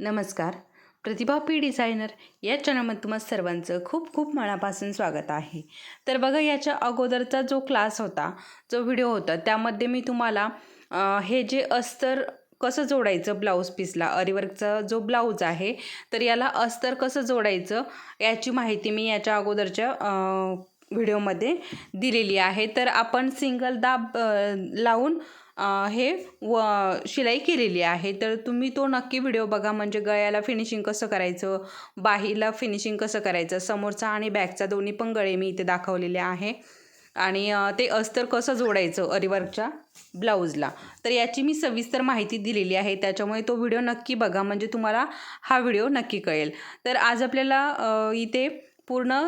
नमस्कार. प्रतिभा P designer या चॅनलमध्ये तुम्हा सर्वांचं खूप खूप मनापासून स्वागत आहे. तर बघा याच्या अगोदरचा जो क्लास होता जो व्हिडिओ होता त्यामध्ये मी तुम्हाला हे जे अस्तर कसं जोडायचं ब्लाऊज पीसला अरिवर्कचा जो ब्लाऊज आहे तर याला अस्तर कसं जोडायचं याची माहिती मी याच्या अगोदरच्या व्हिडिओमध्ये दिलेली आहे. तर आपण सिंगल दाब लावून हे व शिलाई केलेली आहे. तर तुम्ही तो नक्की व्हिडिओ बघा. म्हणजे गळ्याला फिनिशिंग कसं करायचं बाहीला फिनिशिंग कसं करायचं समोरचा आणि बॅकचा दोन्ही पण गळे मी इथे दाखवलेले आहे. आणि ते अस्तर कसं जोडायचं अरिवर्कच्या ब्लाऊजला. तर याची मी सविस्तर माहिती दिलेली आहे. त्याच्यामुळे तो व्हिडिओ नक्की बघा. म्हणजे तुम्हाला हा व्हिडिओ नक्की कळेल. तर आज आपल्याला इथे पूर्ण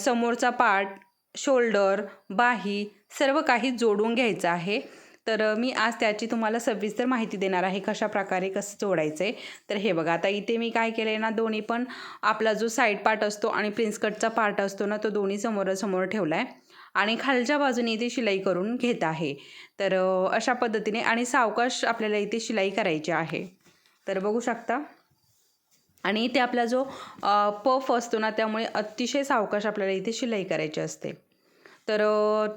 समोरचा पार्ट शोल्डर बाही सर्व काही जोडून घ्यायचं आहे. तर मी आज त्याची तुम्हाला सविस्तर माहिती देणार आहे कशा प्रकारे कसं जोडायचं आहे तर हे बघा आता इथे मी काय केलं आहे ना दोन्ही पण आपला जो साईड पार्ट असतो आणि प्रिन्स कटचा पार्ट असतो ना तो दोन्ही समोरासमोर ठेवला आहे आणि खालच्या बाजूने इथे शिलाई करून घेत आहे. तर अशा पद्धतीने आणि सावकाश आपल्याला इथे शिलाई करायची आहे. तर बघू शकता. आणि इथे आपला जो पफ असतो ना त्यामुळे अतिशय सावकाश आपल्याला इथे शिलाई करायची असते. तर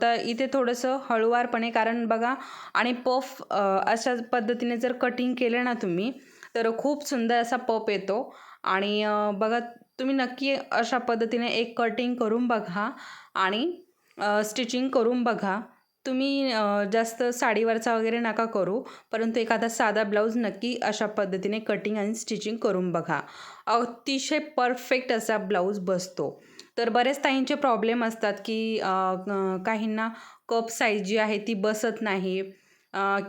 तर इथे थोडंसं हळूवारपणे कारण बघा आणि पफ अशा पद्धतीने जर कटिंग केलं ना तुम्ही तर खूप सुंदर असा पफ येतो. आणि बघा तुम्ही नक्की अशा पद्धतीने एक कटिंग करून बघा आणि स्टिचिंग करून बघा. तुम्ही जास्त साडीवरचा वगैरे नका करू परंतु एखादा साधा ब्लाऊज नक्की अशा पद्धतीने कटिंग आणि स्टिचिंग करून बघा. अतिशय परफेक्ट असा ब्लाऊज बसतो. तर बरेच ताईंचे प्रॉब्लेम असतात की काहींना कप साईज जी आहे ती बसत नाही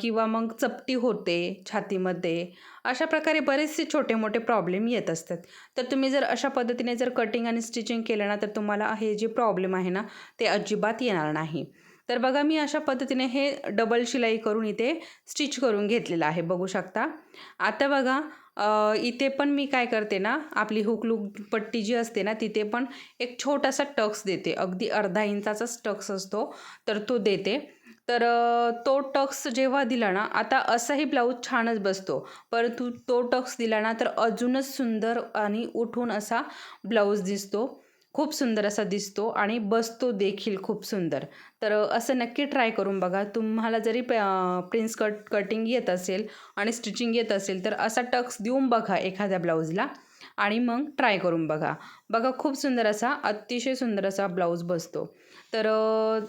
किंवा मग चपटी होते छातीमध्ये. अशा प्रकारे बरेचसे छोटे मोठे प्रॉब्लेम येत असतात. तर तुम्ही जर अशा पद्धतीने जर कटिंग आणि स्टिचिंग केलं ना तर तुम्हाला हे जे प्रॉब्लेम आहे ना ते अजिबात येणार नाही. तर बघा मी अशा पद्धतीने हे डबल शिलाई करून इथे स्टिच करून घेतलेलं आहे. बघू शकता. आता बघा इथे पण मी काय करते ना आपली हुकलूक पट्टी जी असते ना तिथे पण एक छोटासा टक्स देते. अगदी अर्धा इंचाचाच टक्स असतो तर तो देते. तर तो टक्स जेव्हा दिला ना आता असाही ब्लाऊज छानच बसतो. परंतु तो टक्स दिला ना तर अजूनच सुंदर आणि उठून असा ब्लाऊज दिसतो. खूप सुंदर असा दिसतो आणि बसतो देखील खूप सुंदर. तर असं नक्की ट्राय करून बघा. तुम्हाला जरी प्रिन्स कट कटिंग येत असेल आणि स्टिचिंग येत असेल तर असा टक्स देऊन बघा एखाद्या ब्लाऊजला आणि मग ट्राय करून बघा. बघा खूप सुंदर असा अतिशय सुंदर असा ब्लाऊज बसतो. तर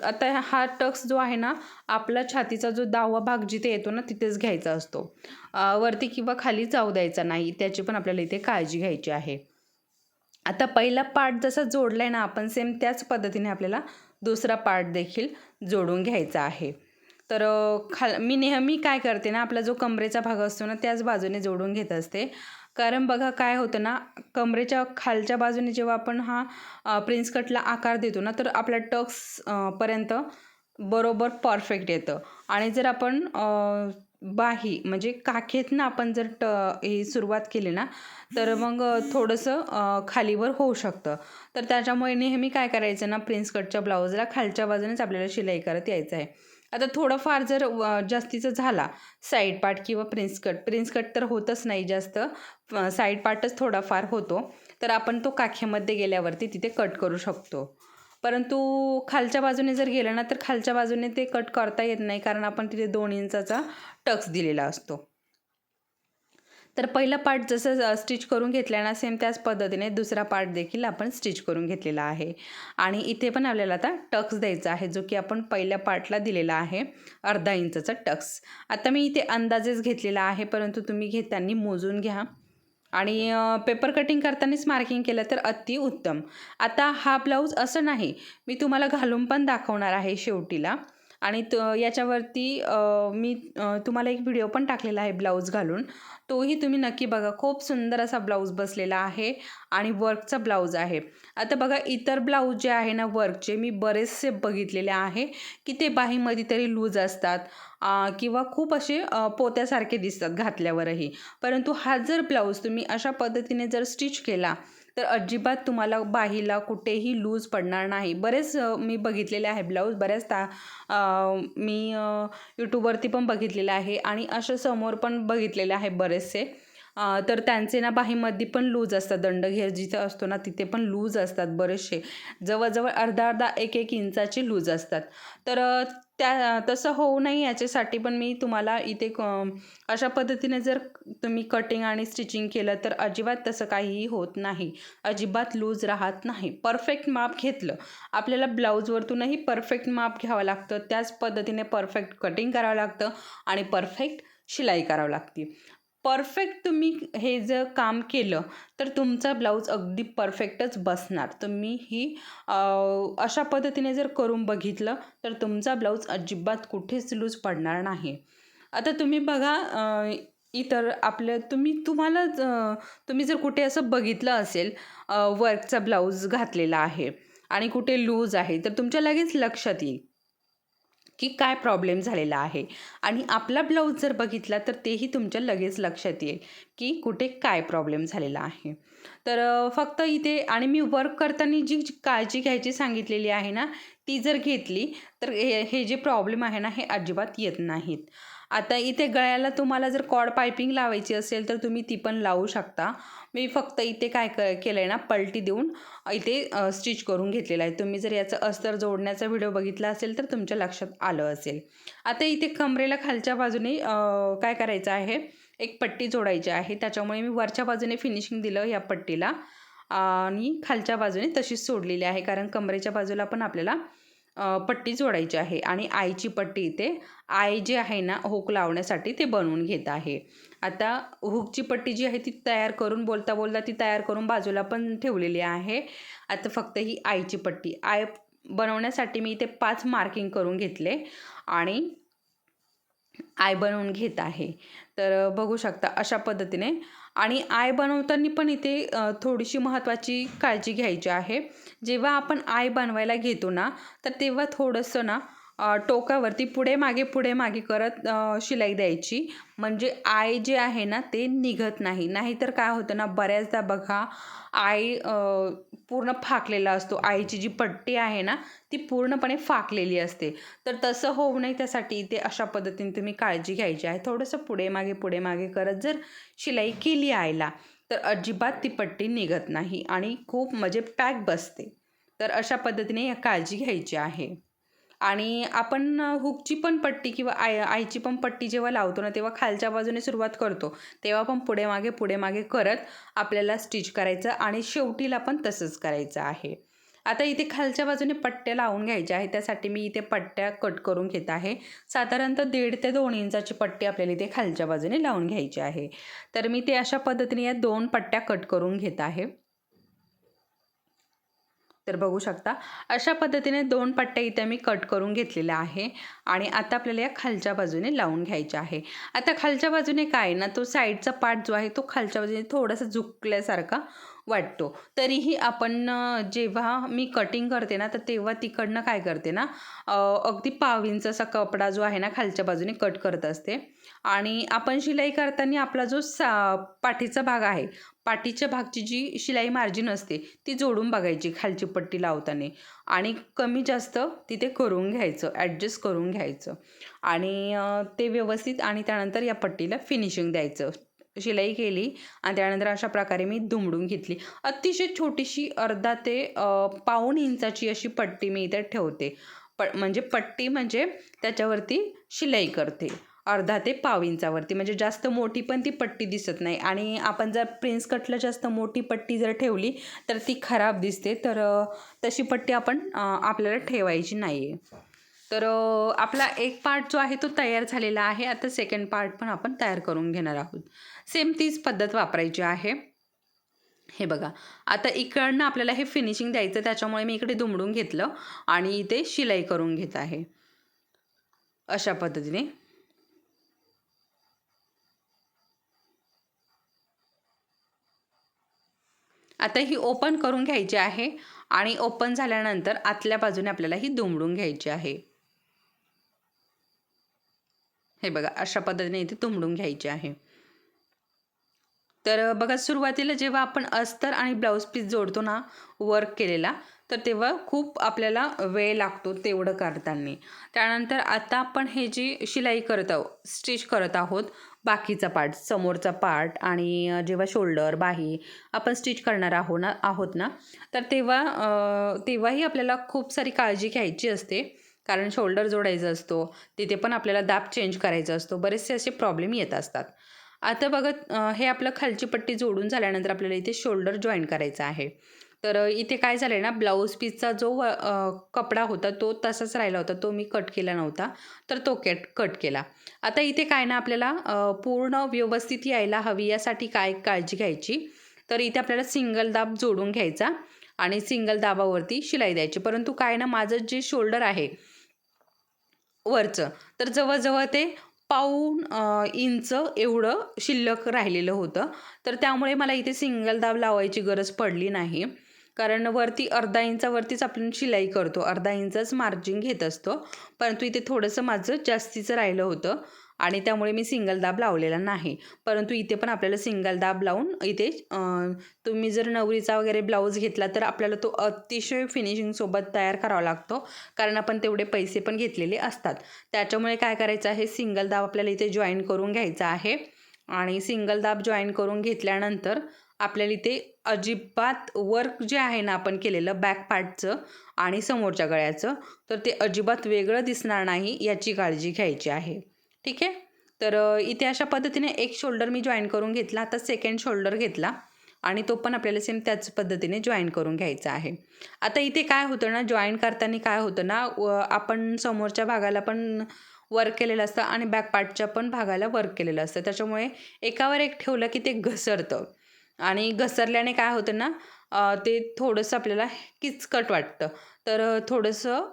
आता हा टक्स जो आहे ना आपला छातीचा जो दहावा भाग जिथे येतो ना तिथेच घ्यायचा असतो. वरती किंवा खाली जाऊ द्यायचा नाही. त्याची पण आपल्याला इथे काळजी घ्यायची आहे. आता पहिला पार्ट जसा जोडला आहे ना आपण सेम त्याच पद्धतीने आपल्याला दुसरा पार्ट देखील जोडून घ्यायचा आहे. तर खाल मी नेहमी काय करते ना आपला जो कमरेचा भाग असतो ना त्याच बाजूने जोडून घेत असते. कारण बघा काय होतं ना कमरेच्या खालच्या बाजूने जेव्हा आपण हा प्रिन्स कटला आकार देतो ना तर आपल्या टक्स पर्यंत बरोबर परफेक्ट येतं. आणि जर आपण बाही म्हणजे काखेतनं आपण जर ट ही सुरुवात केली ना तर मग थोडंसं खालीवर होऊ शकतं. तर त्याच्यामुळे नेहमी काय करायचं ना प्रिन्स कटच्या ब्लाऊजला खालच्या बाजूनेच आपल्याला शिलाई करत यायचं आहे. आता थोडंफार जर जास्तीचं झाला साईड पार्ट किंवा प्रिन्स कट प्रिन्स कट तर होतच नाही जास्त साईड पार्टच थोडाफार होतो तर आपण तो काखेमध्ये गेल्यावरती तिथे कट करू शकतो. परंतु खालच्या बाजूने जर गेलं ना तर खालच्या बाजूने ते कट करता येत नाही कारण आपण तिथे दोन इंचाचा टक्स दिलेला असतो. तर पहिला पार्ट जसं स्टिच करून घेतला ना सेम त्याच पद्धतीने दुसरा पार्ट देखील आपण स्टिच करून घेतलेला आहे. आणि इथे पण आपल्याला आता टक्स द्यायचा आहे जो की आपण पहिल्या पार्टला दिलेला आहे अर्धा इंचाचा टक्स. आता मी इथे अंदाजेच घेतलेला आहे परंतु तुम्ही घेताना मोजून घ्या. आणि पेपर कटिंग करतानाच मार्किंग केलं तर अति उत्तम. आता हा ब्लाऊज असं नाही. मी तुम्हाला घालून पण दाखवणार आहे शेवटीला. आणि त याच्यावरती मी तुम्हाला एक व्हिडिओ पण टाकलेला आहे ब्लाऊज घालून. तोही तुम्ही नक्की बघा. खूप सुंदर असा ब्लाऊज बसलेला आहे आणि वर्कचा ब्लाऊज आहे. आता बघा इतर ब्लाऊज जे आहे ना वर्कचे मी बरेचसे बघितलेले आहे की ते बाहीमध्ये तरी लूज असतात किंवा खूप असे पोत्यासारखे दिसतात घातल्यावरही. परंतु हा जर ब्लाऊज तुम्ही अशा पद्धतीने जर स्टिच केला तर अजिबात तुम्हाला बाहीला कुठेही लूज पडणार नाही. बरेच मी बघितलेले आहे ब्लाऊज. बऱ्याच ता मी यूट्यूबवरती पण बघितलेलं आहे आणि असं समोर पण बघितलेले आहे बरेचसे. तर त्यांचे ना बाहीमध्ये पण लूज असतात. दंडघेर जिथे असतो ना तिथे पण लूज असतात बरेचसे. जवळजवळ अर्धा अर्धा एक एक इंचाचे लूज असतात. तर त्या तसं होऊ नये याच्यासाठी पण मी तुम्हाला इथे क अशा पद्धतीने जर तुम्ही कटिंग आणि स्टिचिंग केलं तर अजिबात तसं काहीही होत नाही. अजिबात लूज राहत नाही. परफेक्ट माप घेतलं. आपल्याला ब्लाऊजवरतूनही परफेक्ट माप घ्यावं लागतं. त्याच पद्धतीने परफेक्ट कटिंग करावं लागतं आणि परफेक्ट शिलाई करावं लागते. परफेक्ट तुम्ही हे जर काम केलं तर तुमचा ब्लाऊज अगदी परफेक्टच बसणार. तुम्ही ही अशा पद्धतीने जर करून बघितलं तर तुमचा ब्लाऊज अजिबात कुठेच लूज पडणार नाही. आता तुम्ही बघा इतर आपल्या तुम्ही तुम्हाला तुम्ही जर कुठे असं बघितलं असेल वर्कचा ब्लाऊज घातलेला आहे आणि कुठे लूज आहे तर तुमच्या लगेच लक्षात येईल. की काय प्रॉब्लेम झालेला आहे. आणि आपला ब्लाऊज जर बघितला तर तेही तुमच्या लगेच लक्षात येईल. की कुठे काय प्रॉब्लेम झालेला आहे. तर फक्त इथे आणि मी वर्क करताना जी जी काळजी घ्यायची सांगितलेली आहे ना ती जर घेतली तर हे हे जे प्रॉब्लेम आहे ना हे अजिबात येत नाहीत. आता इथे गळ्याला तुम्हाला जर कॉड पायपिंग लावायची असेल तर तुम्ही ती पण लावू शकता. मी फक्त इथे काय क केलं आहे ना पलटी देऊन इथे स्टिच करून घेतलेलं आहे. तुम्ही जर याचं अस्तर जोडण्याचा व्हिडिओ बघितला असेल तर तुमच्या लक्षात आलं असेल. आता इथे कमरेला खालच्या बाजूने काय करायचं आहे एक पट्टी जोडायची आहे. त्याच्यामुळे मी वरच्या बाजूने फिनिशिंग दिलं या पट्टीला. आणि खालच्या बाजूने तशीच सोडलेली आहे. कारण कमरेच्या बाजूला पण आपल्याला पट्टी जोडायची आहे. आणि आईची पट्टी इथे आई जे आहे ना हुक लावण्यासाठी ते बनवून घेत आहे. आता हुकची पट्टी जी आहे ती तयार करून बोलता बोलता ती तयार करून बाजूला पण ठेवलेली आहे. आता फक्त ही आईची पट्टी. आय बनवण्यासाठी मी इथे पाच मार्किंग करून घेतले. आणि आय बनवून घेत आहे. तर बघू शकता अशा पद्धतीने. आणि आय बनवताना पण इथे थोडीशी महत्त्वाची काळजी घ्यायची आहे. जेव्हा आपण आय बनवायला घेतो ना तर तेव्हा थोडंसं ना टोकावरती पुढे मागे पुढे मागे करत शिलाई द्यायची. म्हणजे आय जे आहे ना ते निघत नाही. नाहीतर काय होतं ना बऱ्याचदा बघा आय पूर्ण फाकलेला असतो. आईची जी पट्टी आहे ना ती पूर्णपणे फाकलेली असते. तर तसं होऊ नये त्यासाठी. ते अशा पद्धतीने तुम्ही काळजी घ्यायची आहे. थोडंसं पुढे मागे पुढे मागे करत जर शिलाई केली आयला तर अजिबात ती पट्टी निघत नाही आणि खूप म्हणजे पॅक बसते. तर अशा पद्धतीने या काळजी घ्यायची आहे. आणि आपण हुकची पण पट्टी किंवा आय आईची पण पट्टी जेव्हा लावतो ना तेव्हा खालच्या बाजूने सुरुवात करतो. तेव्हा पण पुढे मागे पुढे मागे करत आपल्याला स्टिच करायचं आणि शेवटीला पण तसंच करायचं आहे. आता इथे खालच्या बाजूने पट्ट्या लावून घ्यायच्या आहे त्यासाठी मी इथे पट्ट्या कट करून घेत आहे. साधारणतः दीड ते दोन इंचाची पट्टी आपल्याला इथे खालच्या बाजूने लावून घ्यायची आहे. तर मी ते अशा पद्धतीने या दोन पट्ट्या कट करून घेत आहे. तर बघू शकता. अशा पद्धतीने दोन पट्ट्या इथे मी कट करून घेतलेल्या आहे आणि आता आपल्याला या खालच्या बाजूने लावून घ्यायच्या आहे. आता खालच्या बाजूने काय ना तो साईडचा पार्ट जो आहे तो खालच्या बाजूने थोडासा झुकल्यासारखा वाटतो. तरीही आपण जेव्हा मी कटिंग करते ना तर तेव्हा तिकडनं काय करते ना अगदी पाव असा कपडा जो आहे ना खालच्या बाजूने कट करत असते. आणि आपण शिलाई करताना आपला जो सा पाठीचा भाग आहे पाठीच्या भागची जी शिलाई मार्जिन असते ती जोडून बघायची खालची पट्टी लावताना. आणि कमी जास्त तिथे करून घ्यायचं ॲडजस्ट करून घ्यायचं. आणि ते व्यवस्थित आणि त्यानंतर या पट्टीला फिनिशिंग द्यायचं. शिलाई केली आणि त्यानंतर अशा प्रकारे मी दुमडून घेतली. अतिशय छोटीशी अर्धा ते पाऊण इंचाची अशी पट्टी मी इथे ठेवते. प म्हणजे पट्टी म्हणजे त्याच्यावरती शिलाई करते. अर्धा ते पाव इंचावरती. म्हणजे जास्त मोठी पण ती पट्टी दिसत नाही. आणि आपण जर प्रिन्स कटला जास्त मोठी पट्टी जर ठेवली तर ती खराब दिसते. तर तशी पट्टी आपण आपल्याला ठेवायची नाही आहे तर आपला एक पार्ट जो आहे तो तयार झालेला आहे. आता सेकंड पार्ट पण आपण तयार करून घेणार आहोत. सेम तीच पद्धत वापरायची आहे. हे बघा. आता इकडनं आपल्याला हे फिनिशिंग द्यायचं त्याच्यामुळे मी इकडे दुमडून घेतलं आणि इथे शिलाई करून घेत आहे. अशा पद्धतीने. आता ही ओपन करून घ्यायची आहे आणि ओपन झाल्यानंतर आतल्या बाजूने आपल्याला ही दुमडून घ्यायची आहे. हे बघा अशा पद्धतीने इथे तुंबडून घ्यायची आहे. तर बघा सुरुवातीला जेव्हा आपण अस्तर आणि ब्लाऊज पीस जोडतो ना वर्क केलेला तर तेव्हा खूप आपल्याला वेळ लागतो तेवढं करताना. त्यानंतर आता आपण हे जी शिलाई करत आहोत स्टिच करत आहोत बाकीचा पार्ट समोरचा पार्ट आणि जेव्हा शोल्डर बाही आपण स्टिच करणार आहो ना आहोत ना तर तेव्हा तेव्हाही आपल्याला खूप सारी काळजी घ्यायची असते. कारण शोल्डर जोडायचा असतो तिथे पण आपल्याला दाब चेंज करायचा असतो बरेचसे असे प्रॉब्लेम येत असतात. आता बघत हे आपलं खालची पट्टी जोडून झाल्यानंतर आपल्याला इथे शोल्डर जॉईन करायचं आहे. तर इथे काय झालं आहे ना ब्लाऊज पीसचा जो व कपडा होता तो तसाच राहिला होता तो मी कट केला नव्हता तर तो कट कट केला. आता इथे काय ना आपल्याला पूर्ण व्यवस्थित यायला हवी यासाठी काय काळजी घ्यायची? तर इथे आपल्याला सिंगल दाब जोडून घ्यायचा आणि सिंगल दाबावरती शिलाई द्यायची. परंतु काय ना माझं जे शोल्डर आहे वरचं तर जवळजवळ ते पाऊण इंच एवढं शिल्लक राहिलेलं होतं. तर त्यामुळे मला इथे सिंगल दाब लावायची गरज पडली नाही. कारण वरती अर्धा इंचावरतीच आपण शिलाई करतो. अर्धा इंचच मार्जिन घेत असतो. परंतु इथे थोडंसं माझं जास्तीचं राहिलं होतं आणि त्यामुळे मी सिंगल दाब लावलेला नाही. परंतु इथे पण आपल्याला सिंगल दाब लावून इथे तुम्ही जर नवरीचा वगैरे ब्लाऊज घेतला तर आपल्याला तो अतिशय फिनिशिंगसोबत तयार करावा लागतो. कारण आपण तेवढे पैसे पण घेतलेले असतात. त्याच्यामुळे काय करायचं आहे? सिंगल दाब आपल्याला इथे जॉईन करून घ्यायचा आहे. आणि सिंगल दाब जॉईन करून घेतल्यानंतर आपल्याला इथे अजिबात वर्क जे आहे ना आपण केलेलं बॅक पार्टचं आणि समोरच्या गळ्याचं तर ते अजिबात वेगळं दिसणार नाही याची काळजी घ्यायची आहे. ठीक आहे? तर इथे अशा पद्धतीने एक शोल्डर मी जॉईन करून घेतला आता सेकंड शोल्डर घेतला आणि तो पण आपल्याला सेम त्याच पद्धतीने जॉईन करून घ्यायचा आहे. आता इथे काय होतं ना जॉईन करताना काय होतं ना व आपण समोरच्या भागाला पण वर्क केलेलं असतं आणि बॅक पार्टच्या पण भागाला वर्क केलेलं असतं. त्याच्यामुळे एकावर एक ठेवलं की ते घसरतं. आणि घसरल्याने काय होतं ना ते थोडंसं आपल्याला किचकट वाटतं. तर थोडंसं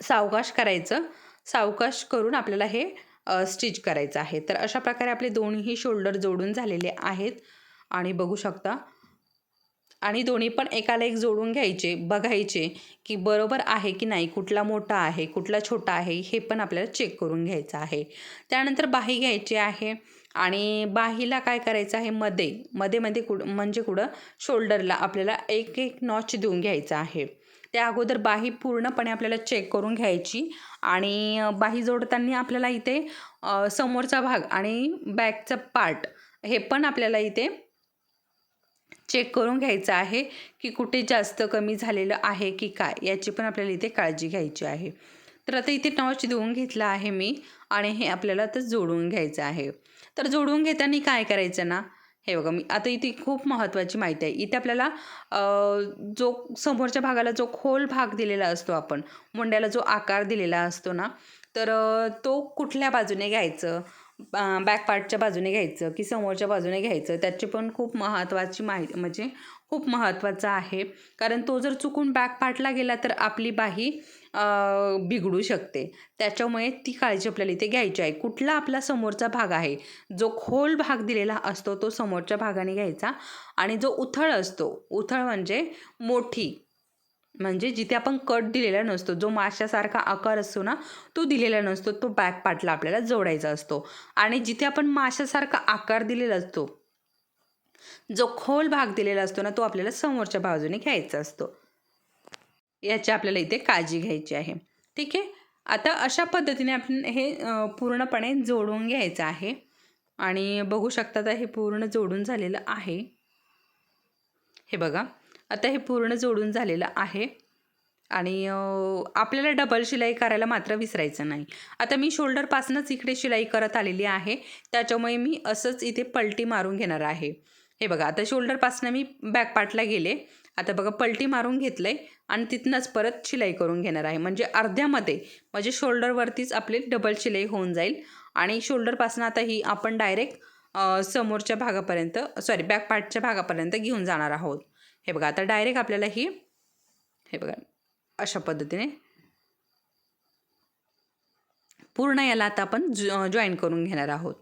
सावकाश करायचं. सावकाश करून आपल्याला हे स्टिच करायचं आहे. तर अशा प्रकारे आपले दोन्ही शोल्डर जोडून झालेले आहेत. आणि बघू शकता आणि दोन्ही पण एकाला एक जोडून घ्यायचे बघायचे की बरोबर आहे की नाही कुठला मोठा आहे कुठला छोटा आहे हे पण आपल्याला चेक करून घ्यायचं आहे. त्यानंतर बाही घ्यायची आहे. आणि बाहीला काय करायचं आहे? मध्ये. मध्ये मध्ये कुड म्हणजे कुठं? शोल्डरला आपल्याला एक एक नॉच देऊन घ्यायचा आहे. त्या अगोदर बाही पूर्णपणे आपल्याला चेक करून घ्यायची आणि बाही जोडताना आपल्याला इथे समोरचा भाग आणि बॅकचा पार्ट हे पण आपल्याला इथे चेक करून घ्यायचं आहे की कुठे जास्त कमी झालेलं आहे की काय याची पण आपल्याला इथे काळजी घ्यायची आहे. तर आता इथे नॉच देऊन घेतला आहे मी आणि हे आपल्याला तर जोडून घ्यायचं आहे. तर जोडून घेताना काय करायचं ना? हे बघा मी आता इथे खूप महत्त्वाची माहिती आहे. इथे आपल्याला जो समोरच्या भागाला जो खोल भाग दिलेला असतो आपण मुंड्याला जो आकार दिलेला असतो ना तर तो कुठल्या बाजूने घ्यायचं? बॅक पार्टच्या बाजूने घ्यायचं की समोरच्या बाजूने घ्यायचं? त्याची पण खूप महत्त्वाची माहिती म्हणजे खूप महत्त्वाचं आहे. कारण तो जर चुकून बॅक पार्टला गेला तर आपली बाही बिघडू शकते. त्याच्यामुळे ती काळजी आपल्याला इथे घ्यायची आहे. कुठला आपला समोरचा भाग आहे जो खोल भाग दिलेला असतो तो समोरच्या भागाने घ्यायचा आणि जो उथळ असतो उथळ म्हणजे मोठी म्हणजे जिथे आपण कट दिलेला नसतो जो माशासारखा आकार असतो ना तो दिलेला नसतो तो बॅक पार्टला आपल्याला जोडायचा असतो. आणि जिथे आपण माशासारखा आकार दिलेला असतो जो खोल भाग दिलेला असतो ना तो आपल्याला समोरच्या बाजूने घ्यायचा असतो. याची आपल्याला इथे काळजी घ्यायची आहे. ठीक आहे? आता अशा पद्धतीने आपण हे पूर्णपणे जोडून घ्यायचं आहे. आणि बघू शकता हे पूर्ण जोडून झालेलं आहे. हे बघा. आता हे पूर्ण जोडून झालेलं आहे. आणि आपल्याला डबल शिलाई करायला मात्र विसरायचं नाही. आता मी शोल्डरपासूनच इकडे शिलाई करत आलेली आहे. त्याच्यामुळे मी असंच इथे पलटी मारून घेणार आहे. हे बघा. आता शोल्डरपासून मी बॅक पार्टला गेले. आता बघा पलटी मारून घेतलं आहे आणि तिथनंच परत शिलाई करून घेणार आहे. म्हणजे अर्ध्यामध्ये म्हणजे शोल्डरवरतीच आपली डबल शिलाई होऊन जाईल. आणि शोल्डरपासून आता ही आपण डायरेक्ट समोरच्या भागापर्यंत सॉरी बॅक पार्टच्या भागापर्यंत घेऊन जाणार आहोत. हे बघा आता डायरेक्ट आपल्याला ही हे बघा अशा पद्धतीने पूर्ण याला आता आपण जॉईन करून घेणार आहोत.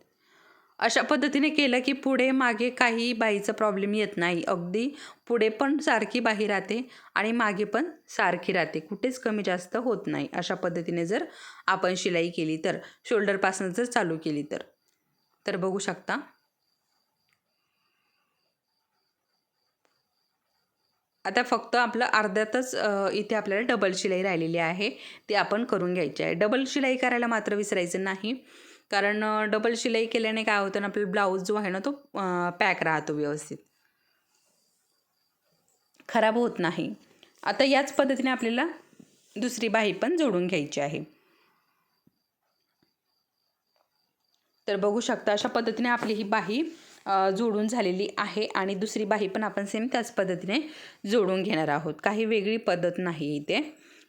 अशा पद्धतीने केलं की पुढे मागे काही बाईचा प्रॉब्लेम येत नाही. अगदी पुढे पण सारखी बाही राहते आणि मागे पण सारखी राहते. कुठेच कमी जास्त होत नाही. अशा पद्धतीने जर आपण शिलाई केली तर शोल्डरपासून जर चालू केली तर. तर बघू शकता. आता फक्त आपलं अर्ध्यातच इथे आपल्याला डबल शिलाई राहिलेली आहे. ती आपण करून घ्यायची आहे. डबल शिलाई करायला मात्र विसरायचं नाही. कारण डबल शिलाई केल्याने काय होतं ना आपला ब्लाऊज जो आहे ना तो पॅक राहतो व्यवस्थित. खराब होत नाही. आता याच पद्धतीने आपल्याला दुसरी बाही पण जोडून घ्यायची आहे. तर बघू शकता अशा पद्धतीने आपली ही बाही जोडून झालेली आहे आणि दुसरी बाही पण आपण सेम त्याच पद्धतीने जोडून घेणार आहोत. काही वेगळी पद्धत नाही इथे.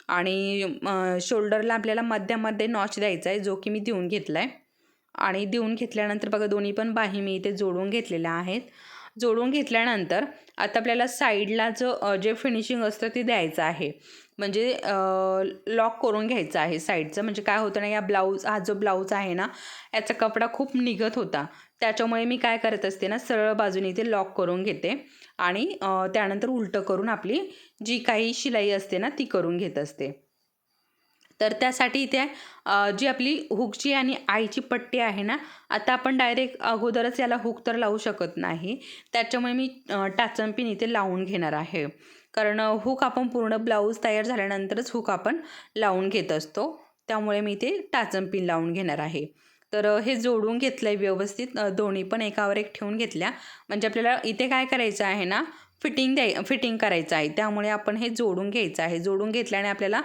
आणि शोल्डरला आपल्याला मध्यामध्ये नॉच द्यायचा आहे जो की मी देऊन घेतला आहे आणि देऊन घेतल्यानंतर बघा दोन्ही पण बाही मी इथे जोडून घेतलेल्या आहेत. जोडून घेतल्यानंतर आता आपल्याला साईडला जो जे फिनिशिंग असतं ते द्यायचं आहे. म्हणजे लॉक करून घ्यायचं आहे साईडचं. म्हणजे काय होतं ना या ब्लाऊज हा जो ब्लाऊज आहे ना याचा कपडा खूप निघत होता. त्याच्यामुळे मी काय करत असते ना सरळ बाजूने इथे लॉक करून घेते. आणि त्यानंतर उलटं करून आपली जी काही शिलाई असते ना ती करून घेत असते. तर त्यासाठी इथे जी आपली हुकची आणि आईची पट्टी आहे ना आता आपण डायरेक्ट अगोदरच याला हुक तर लावू शकत नाही. त्याच्यामुळे मी टाचम पिन इथे लावून घेणार आहे. कारण हुक आपण पूर्ण ब्लाऊज तयार झाल्यानंतरच हुक आपण लावून घेत असतो. त्यामुळे मी इथे टाचम पिन लावून घेणार आहे. तर हे जोडून घेतलं आहे व्यवस्थित दोन्ही पण एकावर एक ठेवून घेतल्या. म्हणजे आपल्याला इथे काय करायचं आहे ना फिटिंग द्याय फिटिंग करायचं आहे. त्यामुळे आपण हे जोडून घ्यायचं आहे. जोडून घेतल्याने आपल्याला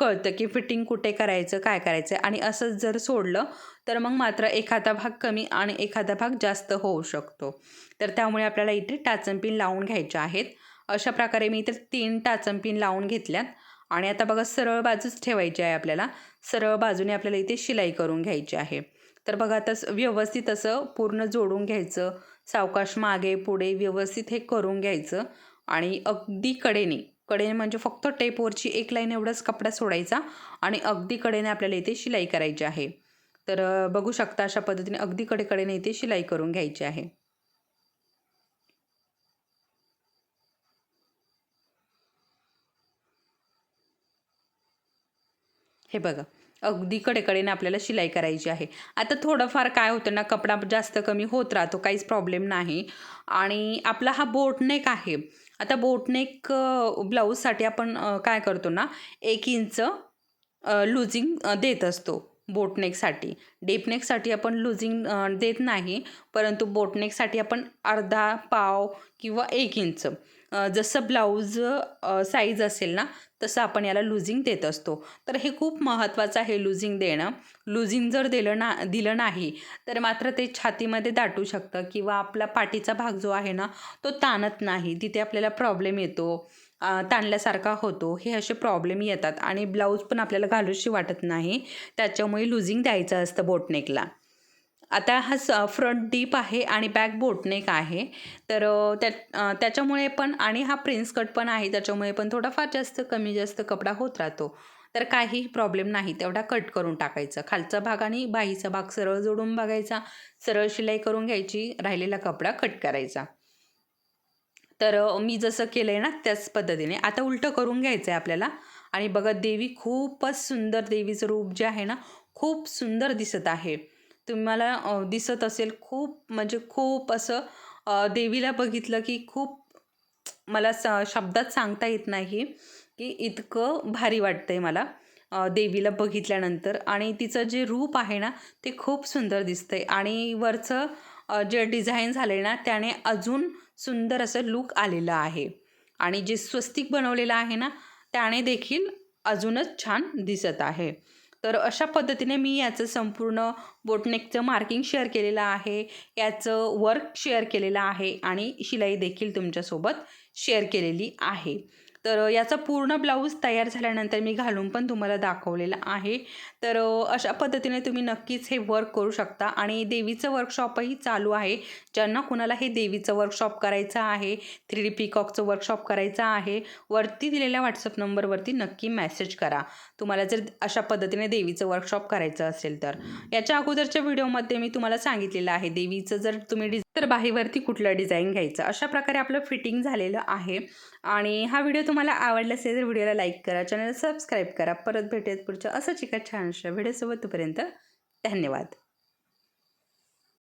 कळतं की फिटिंग कुठे करायचं काय करायचं आणि असंच जर सोडलं तर मग मात्र एखादा भाग कमी आणि एखादा भाग जास्त होऊ शकतो. तर त्यामुळे आपल्याला इथे टाचंपिन लावून घ्यायच्या आहेत. अशा प्रकारे मी इथे तीन टाचंपिन लावून घेतल्यात. आणि आता बघा सरळ बाजूच ठेवायची आहे आपल्याला. सरळ बाजूने आपल्याला इथे शिलाई करून घ्यायची आहे. तर बघा तसं व्यवस्थित असं पूर्ण जोडून घ्यायचं. सावकाश मागे पुढे व्यवस्थित हे करून घ्यायचं. आणि अगदी कडेने कडेने म्हणजे फक्त टेपवरची एक लाईन एवढाच कपडा सोडायचा आणि अगदी कडेने आपल्याला इथे शिलाई करायची आहे. तर बघू शकता अशा पद्धतीने अगदी कडे कडेने इथे शिलाई करून घ्यायची आहे. हे बघा अगदी कडेकडेने आपल्याला शिलाई करायची आहे. आता थोडंफार काय होतं ना कपडा जास्त कमी होत राहतो काहीच प्रॉब्लेम नाही. आणि आपला हा बोटनेक आहे. आता बोटनेक ब्लाऊजसाठी आपण काय करतो ना एक इंच लुझिंग देत असतो बोटनेकसाठी डेपनेकसाठी आपण लुझिंग देत नाही परंतु बोटनेकसाठी आपण अर्धा पाव किंवा एक इंच जसं ब्लाऊज साईज असेल ना तसं आपण याला लुझिंग देत असतो. तर हे खूप महत्त्वाचं आहे लुझिंग देणं. लुझिंग जर दिलं ना दिलं नाही तर मात्र ते छातीमध्ये दाटू शकतं किंवा आपला पाठीचा भाग जो आहे ना तो ताणत नाही. तिथे आपल्याला प्रॉब्लेम येतो ताणल्यासारखा होतो. हे असे प्रॉब्लेम येतात आणि ब्लाऊज पण आपल्याला घालूशी वाटत नाही. त्याच्यामुळे लुझिंग द्यायचं असतं बोटनेकला आता हा स फ्रंट डीप आहे आणि बॅक बोटनेक आहे. तर त्या त्याच्यामुळे पण आणि हा प्रिन्स कट पण आहे त्याच्यामुळे पण थोडाफार जास्त कमी जास्त कपडा होत राहतो. तर काहीही प्रॉब्लेम नाही तेवढा कट करून टाकायचा. खालचा भाग आणि बाहीचा भाग सरळ जोडून बघायचा सरळ शिलाई करून घ्यायची राहिलेला कपडा कट करायचा. तर मी जसं केलं आहे ना त्याच पद्धतीने. आता उलटं करून घ्यायचं आहे आपल्याला. आणि बघा देवी खूपच सुंदर देवीचं रूप जे आहे ना खूप सुंदर दिसत आहे. तुम्हाला दिसत असेल खूप म्हणजे खूप असं देवीला बघितलं की खूप मला स शब्दात सांगता येत नाही की इतकं भारी वाटतंय मला देवीला बघितल्यानंतर. आणि तिचं जे रूप आहे ना ते खूप सुंदर दिसतंय. आणि वरचं जे डिझाईन झाले ना त्याने अजून सुंदर असं लूक आलेलं आहे. आणि जे स्वस्तिक बनवलेलं आहे ना त्याने देखील अजूनच छान दिसत आहे. तर अशा पद्धतीने मी याचं संपूर्ण बोटनेकचं मार्किंग शेअर केलेलं आहे याचं वर्क शेअर केलेलं आहे आणि शिलाई देखील तुमच्यासोबत शेअर केलेली आहे. तर याचा पूर्ण ब्लाऊज तयार झाल्यानंतर मी घालून पण तुम्हाला दाखवलेलं आहे. तर अशा पद्धतीने तुम्ही नक्कीच हे वर्क करू शकता. आणि देवीचं वर्कशॉपही चालू आहे. ज्यांना कुणाला हे देवीचं वर्कशॉप करायचं आहे थ्री डी पिकॉकचं वर्कशॉप करायचं आहे वरती दिलेल्या व्हॉट्सअप नंबरवरती नक्की मेसेज करा. तुम्हाला जर अशा पद्धतीने देवीचं वर्कशॉप करायचं असेल तर. याच्या अगोदरच्या व्हिडिओमध्ये मी तुम्हाला सांगितलेलं आहे. देवीचं जर तुम्ही डिझ तर बाहीवरती कुठलं डिझाईन घ्यायचं? अशा प्रकारे आपलं फिटिंग झालेलं आहे. आणि हा व्हिडिओ तुम्हाला आवडला असेल तर व्हिडिओला लाईक करा चॅनल सबस्क्राईब करा. परत भेटेत पुढच्या असंच एका छानशा व्हिडिओसोबत तोपर्यंत धन्यवाद.